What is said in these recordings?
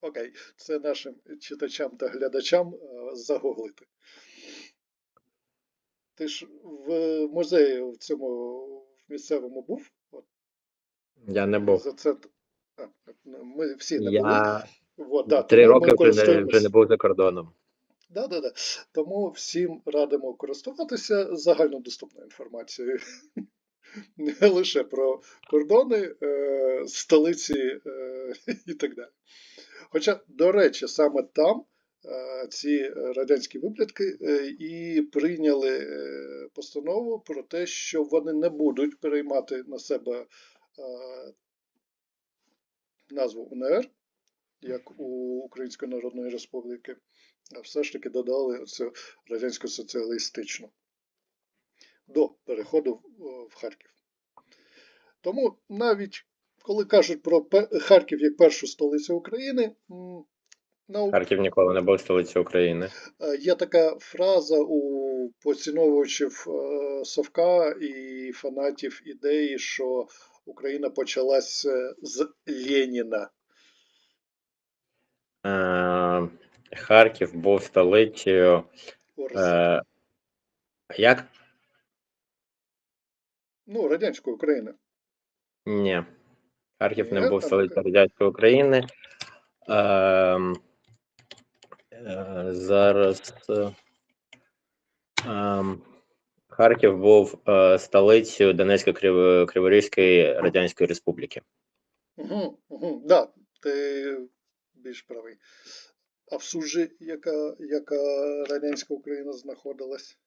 Окей, це нашим читачам та глядачам е, загуглити. Ти ж в музеї в цьому в місцевому був? Я не був. за це... а, ми всі не були. Я От, да, три роки вже не, вже не був за кордоном. Да, да, да. Тому всім радимо користуватися загальнодоступною інформацією. Не лише про кордони, е, столиці е, і так далі. Хоча, до речі, саме там е, ці радянські виплятки і прийняли постанову про те, що вони не будуть переймати на себе назву УНР, як у Української Народної Республіки, а все ж таки додали цю радянсько-соціалістичну до переходу в- в Харків. Тому навіть коли кажуть про Харків як першу столицю України, на Харків ніколи не був столицею України. Е, Є така фраза у поціновувачів е, Совка і фанатів ідеї, що Україна почалася з Леніна. Е, Харків був столицею. Е, як? Ну, радянської України. Ні. Харків не Ні, був столицею радянської України. Е, е, зараз. е, ем, Харків був е, столицею Донецької Крив- Криворізької Радянської Республіки. Угу, угу, да, ти більш правий. А в Сужі, яка, яка радянська Україна знаходилась?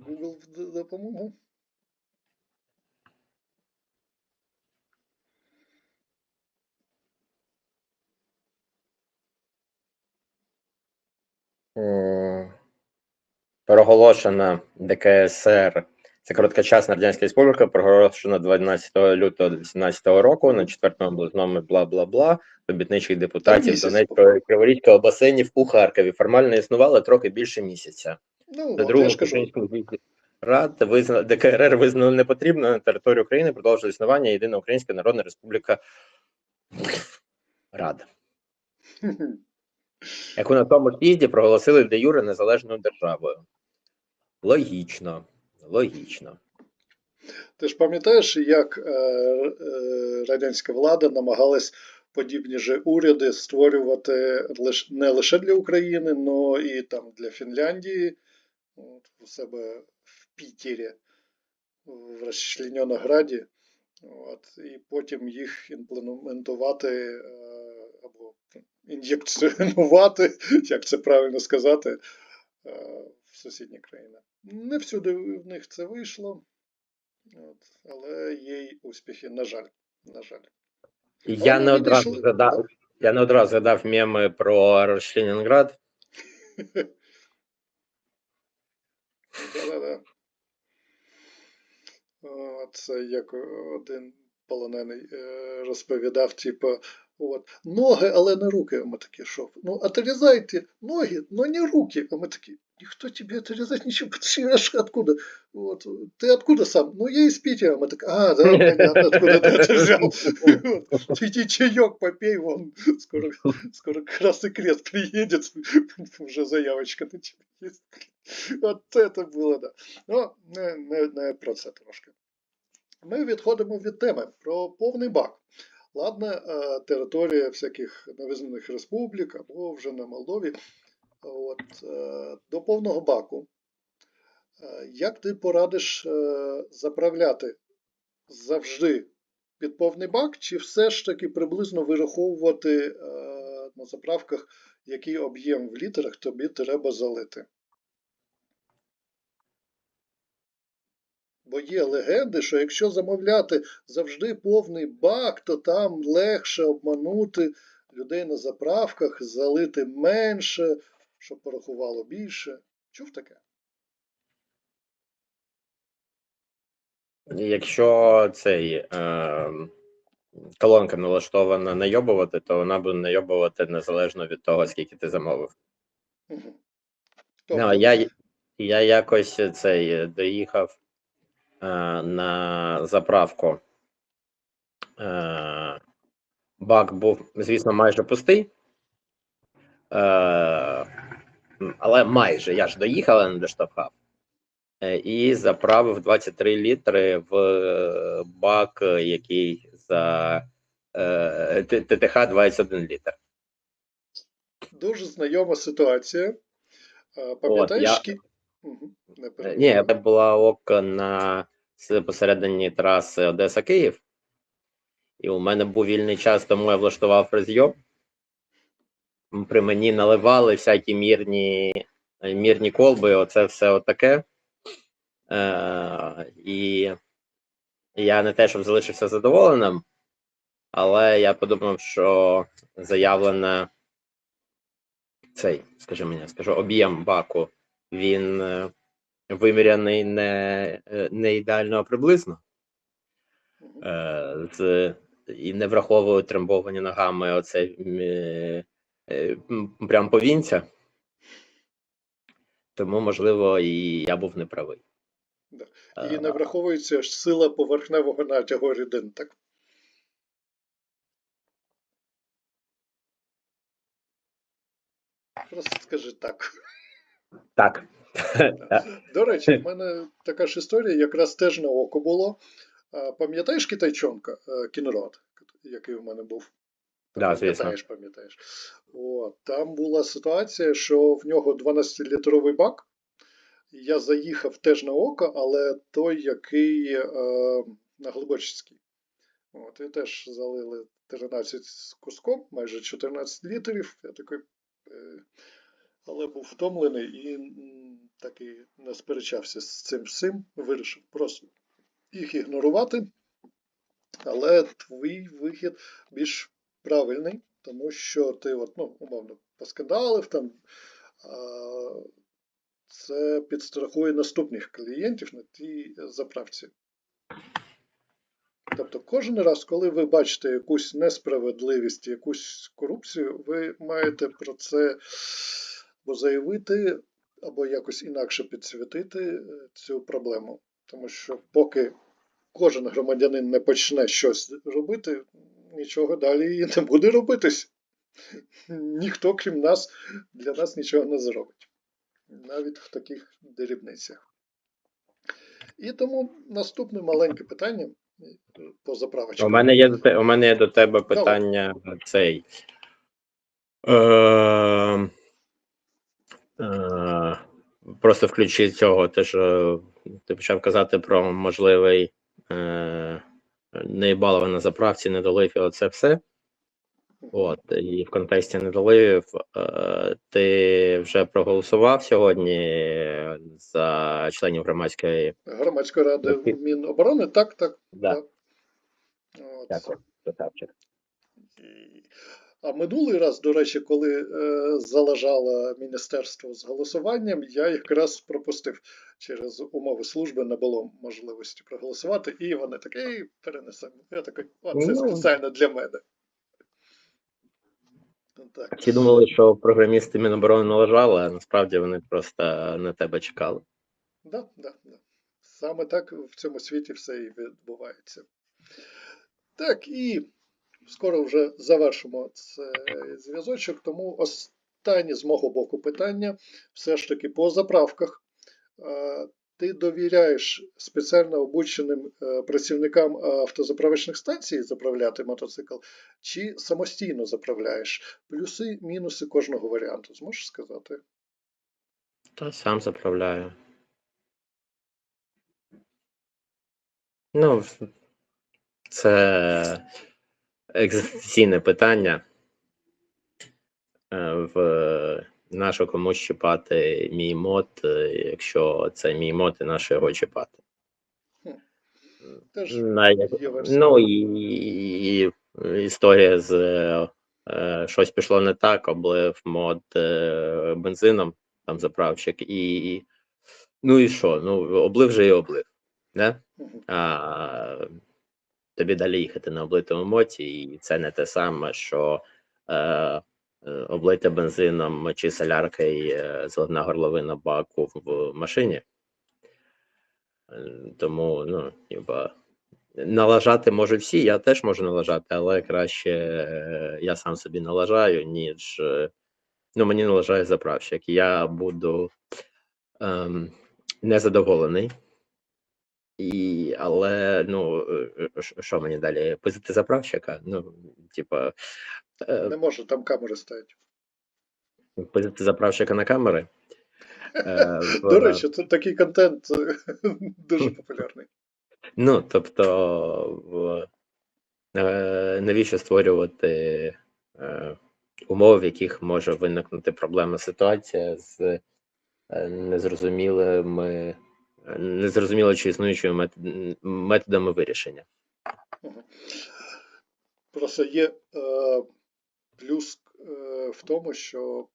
Google в допомогу. Проголошена ДКСР. Це короткочасна радянська республіка, проголошена 12 лютого 2018 року на 4 обласному бла-бла-бла обітничих депутатів. Донецького і Криворізького басейнів у Харкові. Формально існувала трохи більше місяця. Ну, До кажу, українського рад визна... ДКРР визнали непотрібно на території України продовжує існування Єдина Українська Народна Республіка Рада, яку на тому з'їзді проголосили де юре незалежною державою. Логічно, логічно. Ти ж пам'ятаєш, як е, е, радянська влада намагалась подібні же уряди створювати лиш, не лише для України, але і там для Фінляндії, от, у себе в Пітері, в Розчленьонограді, от, і потім їх імплементувати е, або ін'єкціонувати, як це правильно сказати, е, в сусідні країни. Не всюди в них це вийшло. От, але є й успіхи, на жаль. На жаль. Я не одразу згадав, я не одразу згадав меми про Ленінград. Да-да-да. О, Це як один полонений е, розповідав, типу, от, ноги, але не руки. А ми такі, що? Ну, отрізайте ноги, но не руки. А ми такі, ніхто тебе отрезать нічого, ты аж откуда? Вот, ты откуда сам? Ну, я из Питера. Мы так, а, да, понятно, откуда ты это взял. Вот, Иди чаек попей, вон, скоро, скоро Красный Крест приедет, уже заявочка на тебя есть. От це було, да. Ну, не, не, не про це трошки. Ми відходимо від теми про повний бак. Ладно, е, територія всяких невизнаних республік або вже на Молдові. От, е, до повного баку. Е, Як ти порадиш заправляти завжди під повний бак, чи все ж таки приблизно вираховувати на заправках, який об'єм в літрах тобі треба залити? Бо є легенди, що якщо замовляти завжди повний бак, то там легше обманути людей на заправках, залити менше, щоб порахувало більше. Чув таке? Якщо цей е, колонка налаштована найобувати, то вона буде найобувати незалежно від того, скільки ти замовив. Угу. Ну, я, я якось цей доїхав е, на заправку. Е, бак був, звісно, майже пустий. Е, але майже я ж доїхав, але не доштовхав. Е, і заправив 23 літри в е, бак, е, який за е, ТТХ 21 літр. Дуже знайома ситуація. Пам'ятаєш, я- перебивай. Ні, це була ока на посередині траси Одеса-Київ. І у мене був вільний час, тому я влаштував розйом. При мені наливали всякі мірні, мірні колби, оце все отаке. Е, і я не те, щоб залишився задоволеним, але я подумав, що заявлене цей, скажи мені, скажу, об'єм баку, він е, виміряний не, е, не ідеально а приблизно. Е, з, і не враховую трембовані ногами оце е, прям повінця. Тому, можливо, і я був неправий. Да. І не враховується ж сила поверхневого натягу рідин, так? Просто скажи так. Так. До речі, в мене така ж історія, якраз теж на око було. Пам'ятаєш китайчонка, е, кінрод, який у мене був? Да. Пам'ятаєш, пам'ятаєш. От, там була ситуація, що в нього 12-літровий бак. Я заїхав теж на око, але той, який е, на Глибочицький. От, і теж залили 13 з куском, майже 14 літрів. Я такий, е, але був втомлений і таки не сперечався з цим всім. Вирішив просто їх ігнорувати. Але твій вихід більш правильний, тому що ти, от, ну, умовно, поскандалив там. А, це підстрахує наступних клієнтів на тій заправці. Тобто, кожен раз, коли ви бачите якусь несправедливість, якусь корупцію, ви маєте про це або заявити, або якось інакше підсвітити е, цю проблему. Тому що поки кожен громадянин не почне щось робити, нічого далі і не буде робитись. Ніхто, крім нас, для нас нічого не зробить. Навіть в таких дрібницях. І тому наступне маленьке питання е, по заправочкам. У мене є до те- у мене є до тебе питання цей. Е, е, просто включи цього. Ти ж е, ти почав казати про можливий е, неїбалово на заправці, недолив і оце все. От, і в контексті недоливів е, ти вже проголосував сьогодні за членів громадської. Громадської ради Міноборони, так, так. Да, так. От. дякую, Красавчик. А минулий раз, до речі, коли е, залежало міністерство з голосуванням, я якраз пропустив через умови служби, не було можливості проголосувати, і вони такі перенесемо. Я такий, о, це Ну. спеціально для мене. Ну, Так. Всі думали, що програмісти Міноборони належали, а насправді вони просто на тебе чекали. Да, да, да. Саме так в цьому світі все і відбувається. Так, і скоро вже завершимо цей зв'язочок, тому останнє з мого боку питання все ж таки по заправках. Е, Ти довіряєш спеціально обученим е, працівникам автозаправочних станцій заправляти мотоцикл, чи самостійно заправляєш? Плюси, мінуси кожного варіанту, зможеш сказати? Та сам заправляю. Ну, це екзистенційне питання. Е, В нащо комусь чіпати мій мод, е, якщо це мій мод, і нащо його чіпати. Теж На, ну і, і історія з е, щось пішло не так, облив мод е, бензином, там заправщик, і ну і що? Ну, облив же і облив. Не? А, тобі далі їхати на облитому моті, і це не те саме, що е, е, облити бензином чи соляркою е, зливна горловина баку в машині. Е, Тому, ну, хіба налажати можуть всі, я теж можу налажати, але краще я сам собі налажаю, ніж ну, мені налажає заправщик. Я буду ем, незадоволений. І, але ну, що мені далі? Пизити заправщика? Ну, типа, е, Не може, там камери стоять. пизити заправщика на камери. В- До речі, це такий контент дуже популярний. Ну, тобто, е, навіщо створювати е, умови, в яких може виникнути проблемна ситуація з е, незрозумілими, незрозуміло чи існуючими методами вирішення. Просто є е, плюс е, в тому, що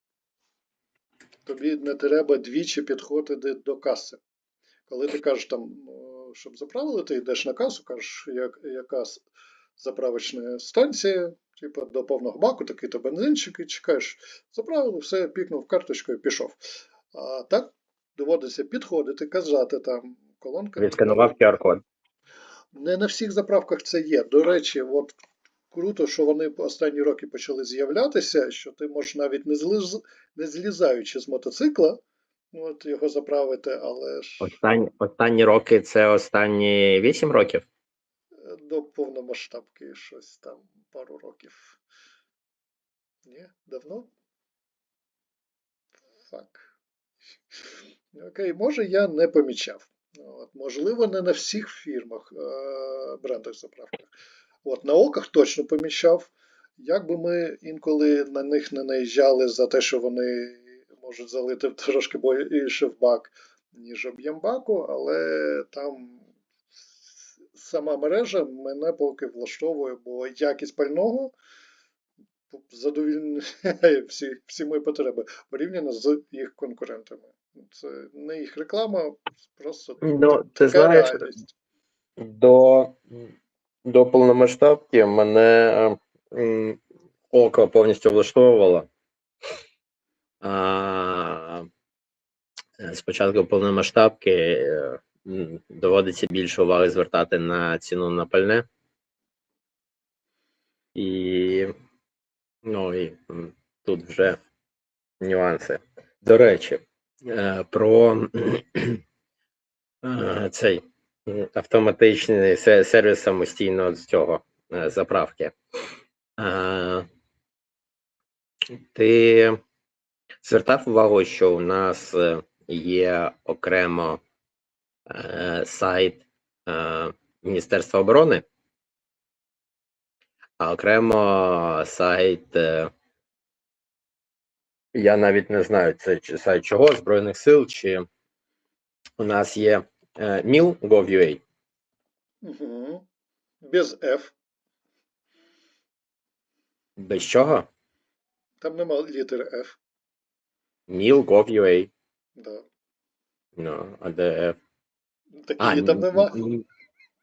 тобі не треба двічі підходити до каси. Коли ти кажеш там, е, щоб заправили, ти йдеш на касу, кажеш, як, яка заправочна станція, типу до повного баку, такий то бензинчик, і чекаєш, заправили, все, пікнув карточку і пішов. А так доводиться підходити, казати там колонка. Відсканував QR-код. Не на всіх заправках це є. До речі, от круто, що вони останні роки почали з'являтися, що ти можеш навіть не, зліз, не злізаючи з мотоцикла, от його заправити, але ж Останні, останні роки це останні 8 років. е, до повномасштабки щось там пару років. Ні, давно? Фак. Окей, може, я не помічав. От, можливо, не на всіх фірмах, е, брендах заправках. От, на оках точно помічав. Як би ми інколи на них не наїжджали за те, що вони можуть залити трошки більше в бак, ніж об'єм баку, але там сама мережа мене поки влаштовує, бо якість пального задовільняє всі, всі мої потреби порівняно з їх конкурентами. Це не їх реклама, просто Ну, ти знаєш, реальність. до, до повномасштабки мене е, м, око повністю влаштовувало. А, спочатку повномасштабки е, доводиться більше уваги звертати на ціну на пальне. І, ну, і тут вже нюанси. До речі, про е, цей автоматичний сервіс самостійно з цього е, заправки. Е, Ти звертав увагу, що у нас е, є окремо е, сайт е, Міністерства оборони, а окремо сайт. Я навіть не знаю, це чи сайт чого, Збройних сил, чи у нас є е, mil.gov.ua. Угу. Без F. Без чого? Там нема літери F. Mil.gov.ua. Да. Ну, а де F? Такі А, там нема. ні-